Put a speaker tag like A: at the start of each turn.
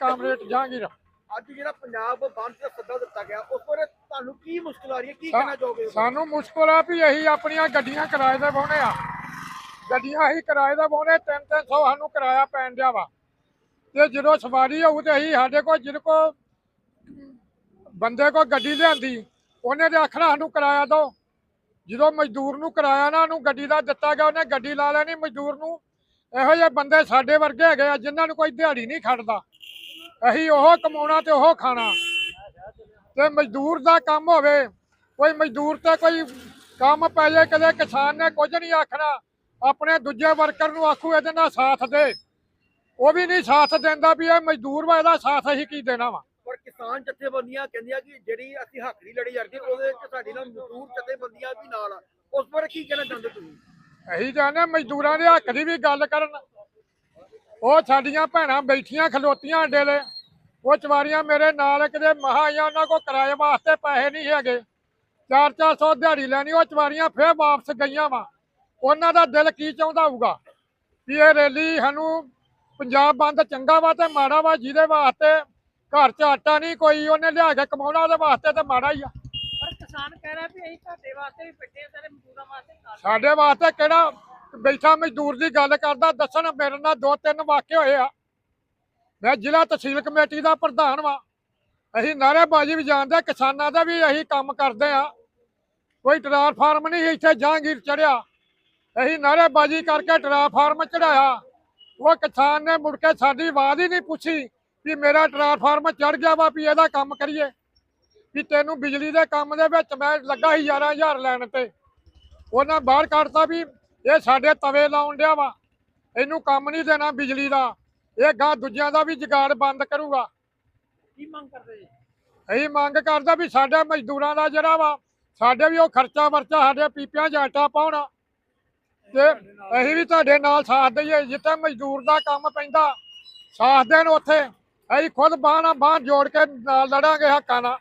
A: Comrade Jahangir
B: ਅੱਜ ਜਿਹੜਾ ਪੰਜਾਬ ਬੰਦ ਦਾ ਸੱਦਾ ਦਿੱਤਾ ਗਿਆ ਉਸ ਬਾਰੇ ਤੁਹਾਨੂੰ ਕੀ ਮੁਸ਼ਕਲ ਆ ਰਹੀ ਹੈ? ਕੀ ਕਹਿਣਾ ਚਾਹੋਗੇ?
A: ਸਾਨੂੰ ਮੁਸ਼ਕਲ ਆ ਵੀ ਅਸੀਂ ਆਪਣੀਆਂ ਗੱਡੀਆਂ ਕਿਰਾਏ ਤੇ ਬਾਉਣੇ ਆ ਗੱਡੀਆਂ ਅਸੀਂ ਕਿਰਾਏ ਤੇ ਬਾਉਣੇ 3-300 ਸਾਨੂੰ ਕਿਰਾਇਆ ਪੈਣ ਦਿਆ ਵਾ। ਤੇ ਜਦੋਂ ਸਵਾਰੀ ਹੋਊ ਤੇ ਅਸੀਂ ਸਾਡੇ ਕੋਲ ਜਿਹਦੇ ਕੋ ਬੰਦੇ ਕੋ ਗੱਡੀ ਲਿਆਂਦੀ ਉਹਨੇ ਤੇ ਆਖਣਾ ਸਾਨੂੰ ਕਿਰਾਇਆ ਦਿਓ ਜਦੋਂ ਮਜ਼ਦੂਰ ਨੂੰ ਕਿਰਾਇਆ ਨਾ ਉਹਨੂੰ ਗੱਡੀ ਦਾ ਦਿੱਤਾ ਗਿਆ ਉਹਨੇ ਗੱਡੀ ਲਾ ਲੈਣੀ ਮਜ਼ਦੂਰ ਨੂੰ। ਇਹੋ ਜਿਹੇ ਬੰਦੇ ਸਾਡੇ ਵਰਗੇ ਹੈਗੇ ਆ ਜਿਨ੍ਹਾਂ ਨੂੰ ਕੋਈ ਦਿਹਾੜੀ ਨਹੀਂ ਖੜਦਾ। ਅਸੀਂ ਉਹ ਕਮਾਉਣਾ ਤੇ ਉਹ ਖਾਣਾ। ਤੇ ਮਜ਼ਦੂਰ ਦਾ ਕੰਮ ਹੋਵੇ ਕੋਈ ਮਜ਼ਦੂਰ ਤੇ ਕੋਈ ਕੰਮ ਪੈ ਜਾਏ ਕਦੇ ਕਿਸਾਨ ਨੇ ਕੁਝ ਨਹੀਂ ਆਖਣਾ ਆਪਣੇ ਦੂਜੇ ਵਰਕਰ ਨੂੰ ਆਖੂ ਇਹਦੇ ਨਾਲ ਸਾਥ ਦੇ। ਉਹ ਵੀ ਨਹੀਂ ਸਾਥ ਦਿੰਦਾ ਵੀ ਇਹ ਮਜ਼ਦੂਰ ਵਾ ਇਹਦਾ ਸਾਥ ਅਸੀਂ ਕੀ ਦੇਣਾ ਵਾ?
B: ਪਰ ਕਿਸਾਨ ਜਥੇਬੰਦੀਆਂ ਕਹਿੰਦੀਆਂ ਕਿ ਜਿਹੜੀ ਅਸੀਂ ਹੱਕ ਦੀ ਲੜੀ ਜਾਂਦੀ ਉਹਦੇ ਵਿੱਚ ਸਾਡੀ ਨਾਲ ਮਜ਼ਦੂਰ ਜਥੇਬੰਦੀਆਂ ਵੀ ਨਾਲ ਆ। ਉਸ ਬਾਰੇ ਕੀ ਕਹਿਣਾ ਚਾਹੁੰਦੇ ਤੁਸੀਂ?
A: ਅਸੀਂ ਚਾਹੁੰਦੇ ਮਜ਼ਦੂਰਾਂ ਦੇ ਹੱਕ ਦੀ ਵੀ ਗੱਲ ਕਰਨ। ਉਹ ਸਾਡੀਆਂ ਭੈਣਾਂ ਬੈਠੀਆਂ ਖਲੋਤੀਆਂ ਅੱਡੇ ਦੇ ਉਹ ਚਵਾਰੀਆਂ ਮੇਰੇ ਨਾਲ ਕਿਤੇ ਮਹਾ ਆਈਆਂ ਉਹਨਾਂ ਕੋ ਕਿਰਾਏ ਵਾਸਤੇ ਪੈਸੇ ਨਹੀਂ ਹੈਗੇ। 4-400 ਦਿਹਾੜੀ ਲੈਣੀ ਉਹ ਚਵਾਰੀਆਂ ਫੇਰ ਵਾਪਸ ਗਈਆਂ ਵਾ। ਉਹਨਾਂ ਦਾ ਦਿਲ ਕੀ ਚਾਹੁੰਦਾ ਹੋਊਗਾ? ਵੀ ਇਹ ਰੈਲੀ ਸਾਨੂੰ ਪੰਜਾਬ ਬੰਦ ਚੰਗਾ ਵਾ ਤੇ ਮਾੜਾ ਵਾ ਜਿਹਦੇ ਵਾਸਤੇ ਘਰ 'ਚ ਆਟਾ ਨਹੀਂ ਕੋਈ ਉਹਨੇ ਲਿਆ ਕੇ ਕਮਾਉਣਾ ਉਹਦੇ ਵਾਸਤੇ ਤੇ ਮਾੜਾ ਹੀ ਆ।
C: ਪਰ ਕਿਸਾਨ ਕਹਿ ਰਿਹਾ ਵੀ ਅਸੀਂ ਤੁਹਾਡੇ ਵਾਸਤੇ ਵੀ ਆ ਤੇ ਮਜ਼ਦੂਰਾਂ ਵਾਸਤੇ
A: ਸਾਡੇ ਵਾਸਤੇ ਕਿਹੜਾ ਬੈਠਾ ਮਜ਼ਦੂਰ ਦੀ ਗੱਲ ਕਰਦਾ ਦੱਸਣ ਮੇਰੇ ਨਾਲ ਦੋ ਤਿੰਨ ਵਾਕਿਆ ਹੋਏ ਆ। ਮੈਂ ਜ਼ਿਲ੍ਹਾ ਤਹਿਸੀਲ ਕਮੇਟੀ ਦਾ ਪ੍ਰਧਾਨ ਵਾਂ। ਅਸੀਂ ਨਾਅਰੇਬਾਜ਼ੀ ਵੀ ਜਾਣਦੇ ਕਿਸਾਨਾਂ ਦਾ ਵੀ ਅਸੀਂ ਕੰਮ ਕਰਦੇ ਆ। ਕੋਈ ਟਰਾਂਸਫਾਰਮ ਨਹੀਂ ਇੱਥੇ, ਜਹਾਂਗੀਰ ਚੜਿਆ ਅਸੀਂ ਨਾਅਰੇਬਾਜ਼ੀ ਕਰਕੇ ਟਰਾਂਸਫਾਰਮ ਚੜਾਇਆ ਉਹ ਕਿਸਾਨ ਨੇ ਮੁੜ ਕੇ ਸਾਡੀ ਆਵਾਜ਼ ਹੀ ਨਹੀਂ ਪੁੱਛੀ ਵੀ ਮੇਰਾ ਟਰਾਂਸਫਾਰਮ ਚੜ ਗਿਆ ਵਾ, ਵੀ ਇਹਦਾ ਕੰਮ ਕਰੀਏ। ਵੀ ਤੈਨੂੰ ਬਿਜਲੀ ਦੇ ਕੰਮ ਦੇ ਵਿੱਚ ਮੈਂ ਲੱਗਾ ਸੀ 11000 ਲੈਣ ਤੇ। ਉਹਨਾਂ ਬਾਹਰ ਕੱਢਤਾ ਵੀ ਇਹ ਸਾਡੇ ਤਵੇ ਲਾਉਣ ਡਿਆ ਵਾ। ਇਹਨੂੰ ਕੰਮ ਨਹੀਂ ਦੇਣਾ ਬਿਜਲੀ ਦਾ। ਇਹ ਗਾਂ ਦੂਜਿਆਂ ਦਾ ਵੀ ਜੁਗਾੜ ਬੰਦ ਕਰੂਗਾ।
C: ਕੀ ਮੰਗ ਕਰਦੇ ਜੀ?
A: ਅਸੀਂ ਮੰਗ ਕਰਦਾ ਵੀ ਸਾਡੇ ਮਜ਼ਦੂਰਾਂ ਦਾ ਜਿਹੜਾ ਵਾ ਸਾਡੇ ਵੀ ਉਹ ਖਰਚਾ ਵਰਚਾ ਸਾਡੇ ਪੀਪਿਆਂ 'ਚ ਆਟਾ ਪਾਉਣਾ। ਤੇ ਅਸੀਂ ਵੀ ਤੁਹਾਡੇ ਨਾਲ ਸਾਥ ਦਈਏ ਜਿੱਥੇ ਮਜ਼ਦੂਰ ਦਾ ਕੰਮ ਪੈਂਦਾ ਸਾਥ ਦੇਣ ਉੱਥੇ। ਅਸੀਂ ਖੁਦ ਬਾਂਹ ਨਾਲ ਬਾਂਹ ਜੋੜ ਕੇ ਨਾਲ ਲੜਾਂਗੇ ਹੱਕਾਂ ਨਾਲ।